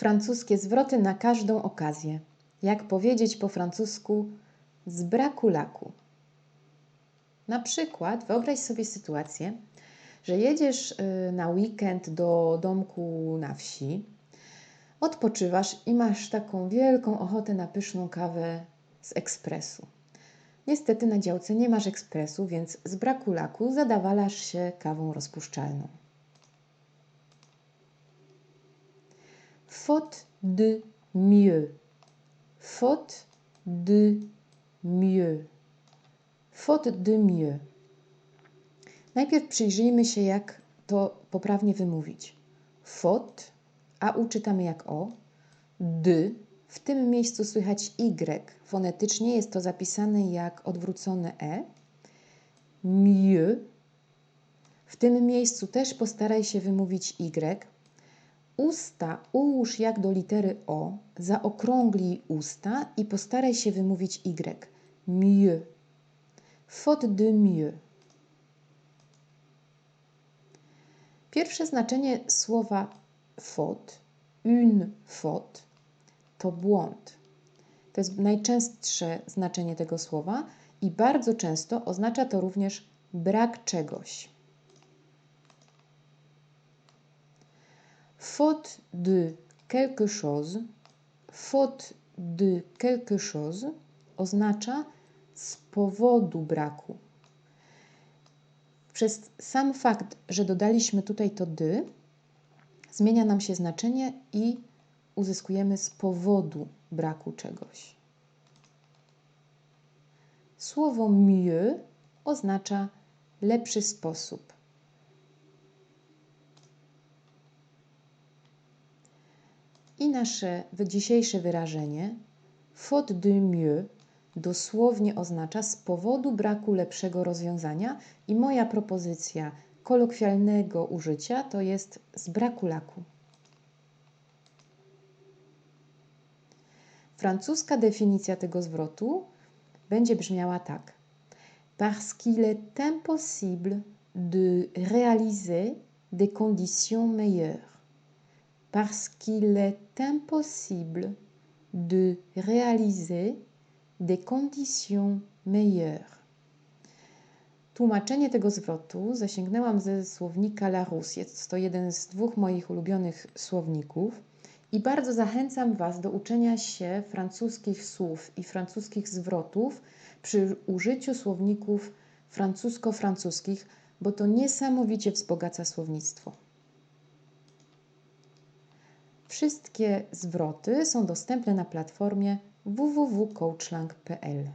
Francuskie zwroty na każdą okazję. Jak powiedzieć po francusku z braku laku? Na przykład wyobraź sobie sytuację, że jedziesz y, na weekend do domku na wsi, odpoczywasz i masz taką wielką ochotę na pyszną kawę z ekspresu. Niestety na działce nie masz ekspresu, więc z braku laku zadawalasz się kawą rozpuszczalną. Faute de mieux. Faute de mieux. Faute de mieux. Najpierw przyjrzyjmy się, jak to poprawnie wymówić. Faute, a uczytamy jak o. De, w tym miejscu słychać Y. Fonetycznie jest to zapisane jak odwrócone E. Mieux. W tym miejscu też postaraj się wymówić Y. Usta ułóż jak do litery O, zaokrąglij usta i postaraj się wymówić Y. Mieux. Faute de mieux. Pierwsze znaczenie słowa faute, une faute, to błąd. To jest najczęstsze znaczenie tego słowa i bardzo często oznacza to również brak czegoś. Faute de quelque chose, faute de quelque chose oznacza z powodu braku. Przez sam fakt, że dodaliśmy tutaj to dy, zmienia nam się znaczenie i uzyskujemy z powodu braku czegoś. Słowo mieux oznacza lepszy sposób. I nasze dzisiejsze wyrażenie faute de mieux dosłownie oznacza z powodu braku lepszego rozwiązania i moja propozycja kolokwialnego użycia to jest z braku laku. Francuska definicja tego zwrotu będzie brzmiała tak. Parce qu'il est impossible de réaliser des conditions meilleures. Parce qu'il est impossible de réaliser des conditions meilleures. Tłumaczenie tego zwrotu zasięgnęłam ze słownika Larousse. Jest to jeden z dwóch moich ulubionych słowników. I bardzo zachęcam Was do uczenia się francuskich słów i francuskich zwrotów przy użyciu słowników francusko-francuskich, bo to niesamowicie wzbogaca słownictwo. Wszystkie zwroty są dostępne na platformie www.coachlang.pl.